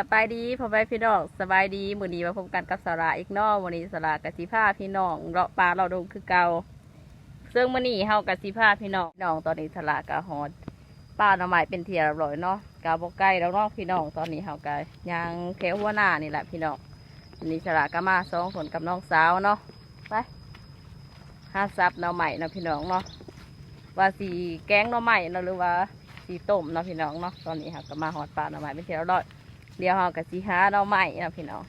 สบายดีพ่อแม่พี่น้องสบายดีมื้อนี้มาพบกันกับสาระอีกนอวันนี้สาระกสิพาพี่น้องเลาะปลาเราะดงคือเก่าซึ่งมื้อนี้เฮากสิพาพี่น้องน้องตอนนี้สาระกะฮอดป้าหน่อไม้เป็นเทียรียบร้อยเนาะกะบ่ใกล้แล้วเนาะพี่น้องตอนนี้เฮากะยังแถวหัวหน้านี่แหละพี่น้องวันนี้สาระก็มาสองคนกับน้องสาวเนาะไปหาซับหน่อไม้เนาะพี่น้องเนาะว่าสีแกงหน่อไม้เนาะหรือว่าสีต้มเนาะพี่น้องเนาะตอนนี้ค่ะก็มาหอดปลาหน่อไม้เป็นที่เรียบร้อย เดี๋ยวเรากับสีหาหน่อไม้เนาะพี่น้อง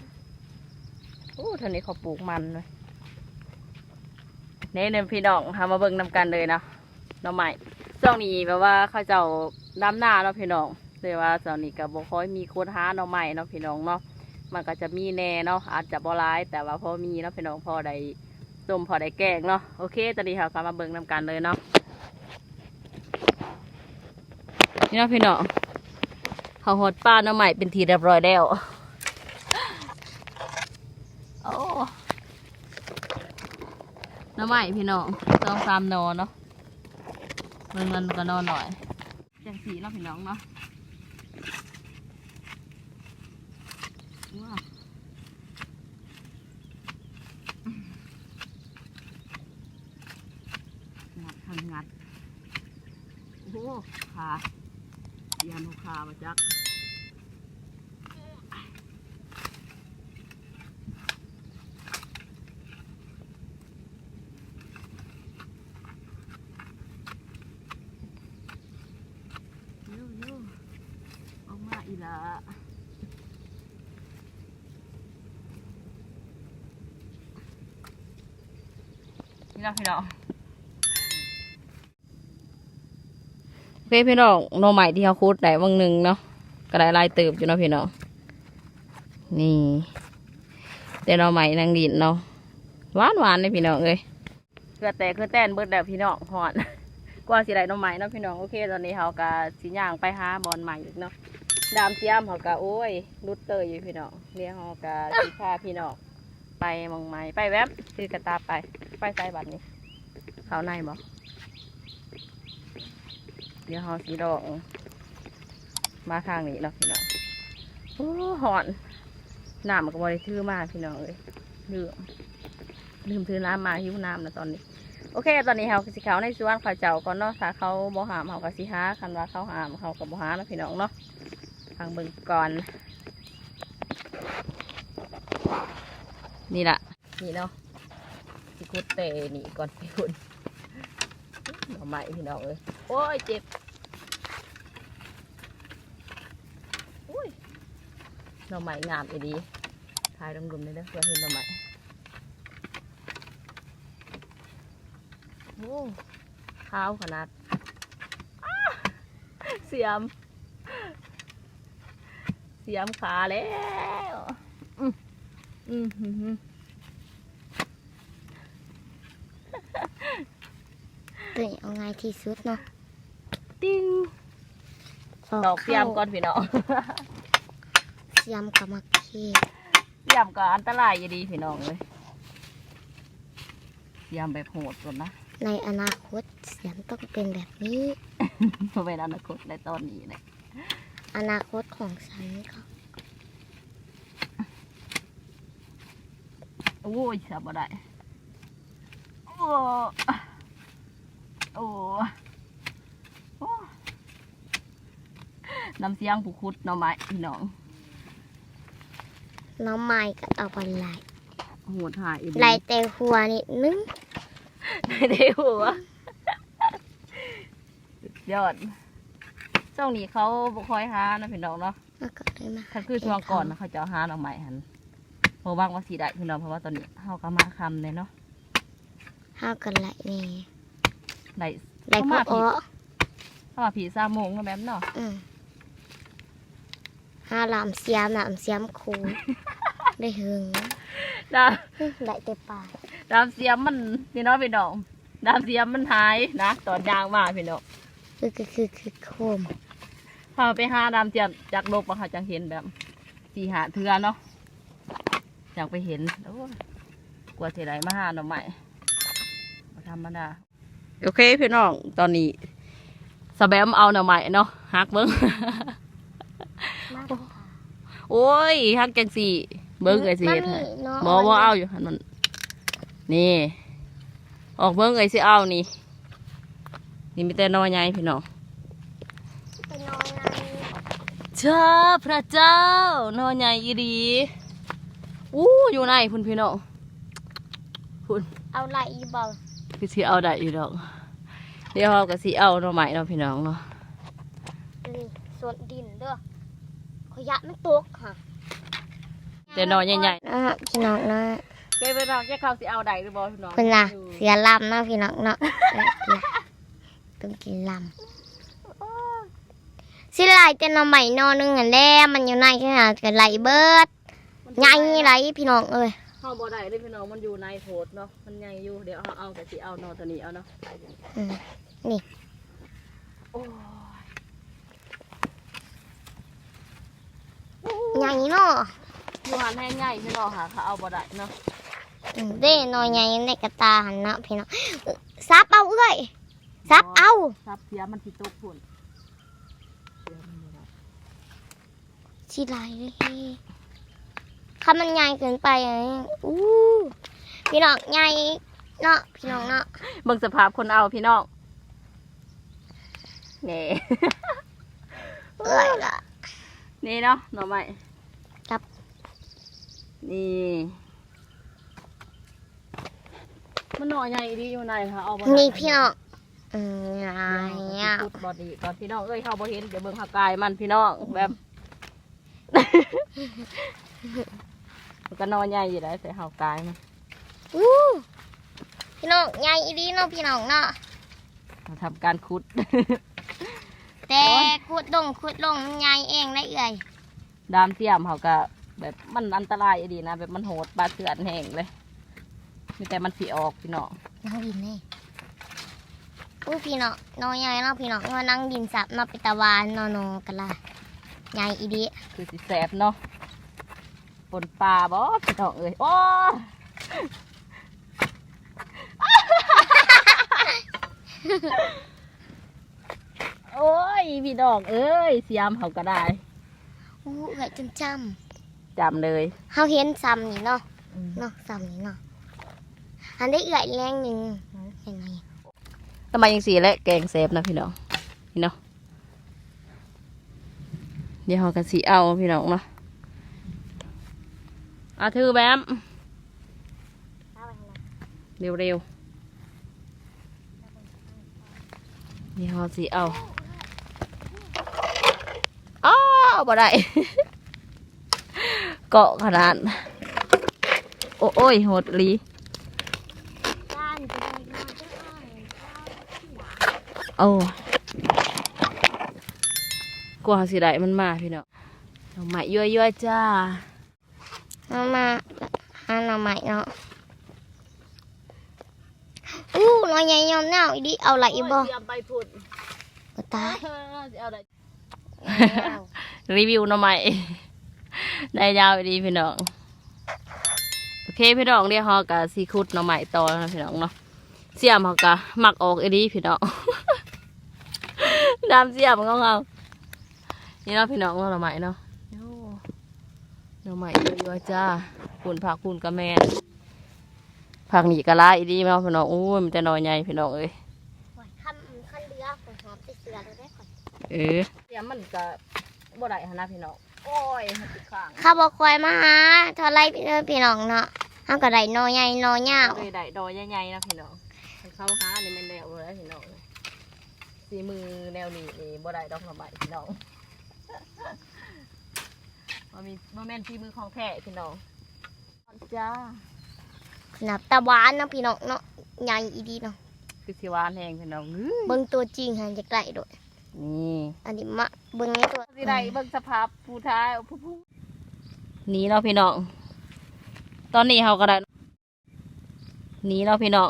โอ้ท่านี้เขาปลูกมันเลยเนี่เนี่ยพี่น้องทำมาเบิ่งนำกันเลยเนาะหน่อไม้ช่วงนี้แบบว่าเขาเจ้าดำหน้าเนาะพี่น้องเลยว่าช่วงนี้กับบ่ค่อยมีโคนหาหน่อไม้เนาะพี่น้องเนาะมันก็จะมีแน่เนาะอาจจะบ่ร้าย แต่ว่าพอมีเนาะพี่น้องพอได้ต้มพอได้แกงเนาะโอเคตอนนี้ค่ะก็มาเบิ่งนำกันเลยเนาะนี่เนาะพี่น้อง เขาหดป้าน้ำใหม่เป็นทีเรียบร้อยแล้วโอ้น้ำใหม่พี่น้องต้องสามนอนเนาะเงินเงินก็นอนหน่อยจังสีเนาะพี่น้องเนาะว้าวงัดทางงัด โอ้โหขาเยันหัวขามาจักเร็วเร็วออกมาอีละ นี่นะพี่น้องเพื่พี่น้องโนใหม่ที่เขาคูดได้วังหนึ่งเนาะก็ได้ลายเติบอยู่เนาะพี่น้องนี่แต่โนใหม่นางดินเนาะหวานหวานเลยพี่น้องเอ้ยเคือแต่คือแต้นเบิดแล้วพี่น้องหอนกว่าสิได้โนใหม่เนาะพี่น้องโอเคตอนนี้เขาก็สิย่างไปหาบอลใหม่อีกเนาะดามเจียมเขาก็โอ้ยรุดเตยอยู่พี่น้องเลี้ยงเขาก็สิพาพี่น้อง ไปมองใหม่ไปแวบซื้อกระตาไป ไปใส่บัตรนี้เขาในบ่เดี๋ยวเราสีดอกมาทางนี้เนาะพี่น้องโอ้หอนน้ำมันก็บริถือมากพี่น้องเลยลืมลืมถือน้ำมาหิวน้ำนะตอนนี้ โอเค ตอนนี้เขาสิเขาในสวนเขาเจ้าก่อนเนาะถ้าเขาบ่หามเขาก็สิหาคันว่าเขาหามเขาก็บ่หาเนะพี่น้องเนาะทางเบิ่งก่อน นี่ละนี่เนาะสิคุดเตนี่ก่อนพี่คุณหน่อไม้พี่น้องเลยโอ้ยเจ็บอุ้ยหน่อไม้งามอีดีถ่ายดมๆเลยเด้อเพื่อเห็นหน่อไม้โอ้ขาวขนาดเสียม เสียมขาแล้วอืมอืมอืมอืม ตัวนี้เอาง่ายที่สุดเนาะติ้งดอกเสียมก่อนพี่น้องเสียมกับมะเขือเสียมก็อันตรายอยู่ดีพี่น้องเลยเสียมแบบโหดก่อนนะ ในอนาคตเสียมต้องเป็นแบบนี้เพราะเป็นอนาคตในตอนนี้เลยอนาคตของฉันก็โอ้ยสับบ่ได้โอ้ โอ้โอ้น้ำเสียงผู้คุดหน่อไม้พี่น้องน้องไม้ก็เอาไปไหลโหดหายอีไหลแต่หัวนิดนึงไม่ได้หัวสุดยอดช่วงนี้เขาบุคอยหานะพี่น้องเนาะแล้วก็เลยมาคันคือช่วงก่อนนะเขาจะเอาหาหน่อไม้หันเพราะว่างว่าสีได้พี่น้องเพราะว่าตอนนี้เขาก็มาคำเลยเนาะห้าวกันไหลนี่ ได้ไหลพวกอ้อเข้ามาผีซาโมงก็แบบเนาะอืมห้าลำเสียมลำเสียมคูได้หึงดาไหลแต่ปลายดามเสียมมันพี่น้องพี่น้องดามเสียมมันหายนะตอนยางมาพี่น้องคือคือคือคือโคมพาไปหาดามเสียมจากลบอะค่ะจังเห็นแบบสีหาเทือเนาะอยากไปเห็นโอ้ยกว่าสิไรมาหาหน่อไม้บ่ธรรมดา โอเคพี่น้องตอนนี้สแบมเอาหน่อไม้เนาะฮักเบิ้งมากโอ้ยฮักจังสี่ เบิ้งไอ้สิเฮ็ดให้บ่บ่เอาอยู่หันมันนี่ ออกเบิ้งไอ้สิเอานี่ นี่มีแต่นอใหญ่พี่น้องไปนอนในเจ้าพระเจ้านอใหญ่อีดีอู้อยู่ไหนพุ่นพี่น้องพุ่นเอาไหลอีบอล คือสิเอาได้อยู่ดอก เดี๋ยวเราก็สิเอาหน่อไม้เนาะพี่น้องเนาะนี่ส่วนดินเด้อขยะมันตกค่ะแต่หนอใหญ่นะฮะพี่น้องนะๆเป็นพี่น้องแค่เขาสิเอาได้หรือบ่พี่น้องเพิ่นล่ะเสียลำเนาะพี่น้องเนาะต้องกินลำสิไหลแต่หนอใหม่นอนึงอันแล้มันอยู่ในขนาดกันไหลเบิดใหญ่ไหลพี่น้องเอ้ย เข้าบ่ได้เลยพี่น้องมันอยู่ในโถดเนาะมันใหญ่อยู่เดี๋ยวเอาเอาก็สิเอาหนอตัวนี้เอาเนาะอืมนี่ โอ้ยใหญ่เนาะอยู่หันให้ใหญ่พี่น้องค่ะเขาเอาบ่ได้เนาะอืมเด้นอยใหญ่ในกระตาหันเนาะพี่น้องซับเอาเอ้ยซับเอาซับเสียมันสิตกพุ่นเสียมันบ่ได้ สิไหลเลย ถ้ามันใหญ่เกินไปอะอู้พี่น้องใหญ่เนาะพี่น้องเนาะเบิ่งสภาพคนเอาพี่น้องนี่ เอ้ยละนี่เนาะหน่อไม้ครับ นี่มันหน่อใหญ่ดีอยู่ไหนคะเอาบ่ได้นี่พี่น้องอืมใหญ่เอะพูดบอดีก่อนพี่น้องเอ้ยเขาบ่เห็นเดี๋ยวเบิ่งหากายมันพี่น้องแบบ มันก็นอนใหญ่อยู่ได้ใส่หากายมันอู้พี่น้องใหญ่อีดีเนาะพี่น้องเนาะเราทำการคุด แต่ขุดลงขุดลงมันใหญ่เองได้เอ่ยดามเสียมเขาก็แบบมันอันตรายดีนะ แบบมันโหดบาดเถื่อนแห้งเลยมีแต่มันสีออกพี่น้องนั่งดินเลยอู้พี่น้องน้อยใหญ่เนาะพี่น้องว่านั่งดินสับเนาะเป็นตะวันเนาะเนาะกันละใหญ่อีดีคือสิแสบเนาะ ปนปลาบ่พี่น้องเอ้ยโอ้ยโอ้ยพี่น้องเอ้ยเสียมเขาก็ได้อู้เอ้ยจนจจำเลยำเขาเห็นซ้ำนี่เนาะเนาะซ้ำนี่เนาะอันได้เอื่อยแรงหนึ่งเห็นไหมทำไมยังสีและแกงเซฟนะพี่น้องพี่น้องเดี๋ยวเขากันสีเอาพี่น้องเนาะเอาถือแบมเร็วเร็วๆเดี๋ยวเขาสีเอาอ้าวบ่ได้ เกาะขนาด โอ้โอ้ยโหดลีด้านจะได้มาได้โอ้กว่าสิได้มันมาพี่เน้องดอกไม้ยั่วยั่วๆจ้า เอามาหาหน่อไม้เนาะอู้หน่อยใหญ่ยอมแนวอีดีเอาไหลอีบ่เตรียมไปพุ่นก็ตายเอาได้รีวิวหน่อไม้ได้ยาวดีพี่น้องโอเคพี่น้องเดี๋ยวเรากับซีคุดหน่อไม้ต่อนะพี่น้องเนาะเสียมเขาก็มักออกอีดีพี่น้องดำเสียมของเรานี่เนาะพี่น้องเนาะหน่อไม้เนาะ โอ้หน่อไม้เยอะๆจ้าคุณผักคุณกระแมนผักหนีกระลาอีดีเนาะพี่น้องโอ้ยมันจะนอนใหญ่พี่น้องเอ้ยขั้นขั้นเรือผมหาไปเสือเลยได้ก่อนเออเสียมมันก็บ่ได้หนนะพี่น้องโอ้ยมันติดข้างข้าบอกคอยมาหาเท่าไรพี่เด้อพี่น้องเนาะห้ามกระไดนอใหญ่นอยาวเลยได้ดอยใหญ่ๆนะพี่น้องให้เข้าหานี่มันแนวเลยพี่น้องสีมือแนวนี้นี่บ่ได้ดอกหน่อไม้พี่น้อง มันมีโมเมนต์ที่มือของแท้พี่น้องจ้านับตะวานเนาะพี่น้องเนาะใหญ่อีดีเนาะคือสิหวานแห้งพี่น้องอื้อเบิ่งตัวจริงหันจะไกลด้วยนี่อันนี้มาเบิ่งในตัวสิได้เบิ่งสภาพผู้ท้ายผู้ผู้นี่เนาะพี่น้องตอนนี้เขาก็ได้นี่เนาะพี่น้อง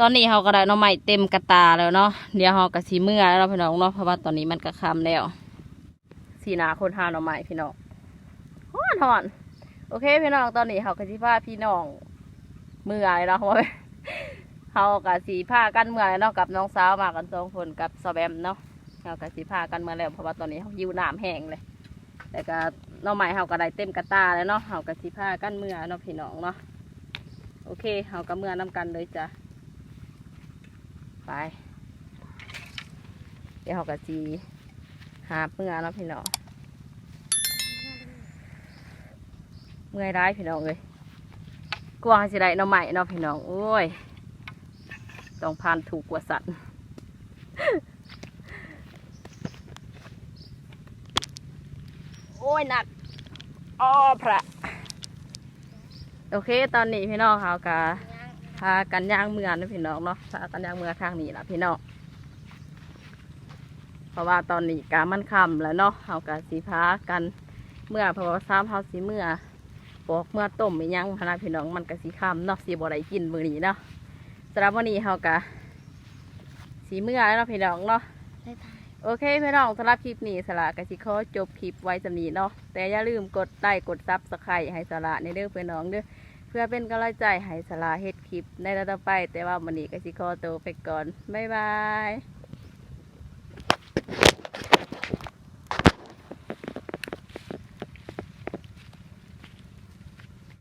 ตอนนี้เขาก็ได้หน้องใหม่เต็มกระตาแล้วเนาะเดี๋ยวเขาก็สีเมื่อแล้วเนาะพี่น้องเนาะเพราะว่าตอนนี้มันก็ค่ำแล้ว สีนาคนหาหน้องใหม่พี่น้องฮอนฮอนโอเค พี่น้องตอนนี้เขาก็สิพาพี่น้องเมื่อเลยเนาะเพราะว่าเขาก็สีผ้ากันเมื่อเลยเนาะกับน้องสาวมากันสองคนกับสแบมเนาะเราก็สิพากันมาแล้วเพราะว่าตอนนี้เขายิวน้ำแห้งเลย แต่ก็หน้องใหม่เขาก็ได้เต็มกระตาแล้วเนาะเขาก็สิพากันเมื่อเนาะพี่น้องเนาะโอเคเขาก็เมื่อน้ำกันเลยจ้ะไปเดี๋ยวเขาก็สิ หาเมื่อเนาะพี่น้องเมื่อยร้ายพี่น้องเลยกลัวสิได้หน้องใหม่เนาะพี่น้องโอ้ยต้องพานถูกกว่าสัตว์โอ้ยหนักอ้อพระโอเค ตอนนี้พี่น้องเขากะพากันย่างเมืองนะพี่น้องเนาะพากันย่างเมืองทางนี้ละพี่น้อง เพราะว่าตอนนี้กามันค่ำแล้วเนาะเขากะสีพากันเมื่อเพราะว่าซ้ำเขาสีเมื่อบอกเมื่อต้มไม่ยังพะนะพี่น้องมันกะสีค่ำเนาะสีบ่ได้กินมื้อนี้เนาะสำหรับวันนี้เขากะสีเมื่อแล้วเนาะพี่น้องเนาะบ๊ายบายโอเคพี่น้องสำหรับคลิปนี้สละกสิขอจบคลิปไว้สำนีเนาะแต่อย่าลืมกดไลค์กดซับสไครต์ให้สละในเรื่องเพื่อนน้องเด้อเพื่อเป็นกำลังใจให้สละเฮ็ดคลิปในระดับไป แต่ว่าวันนี้กสิขอตัวไปก่อนบ๊ายบาย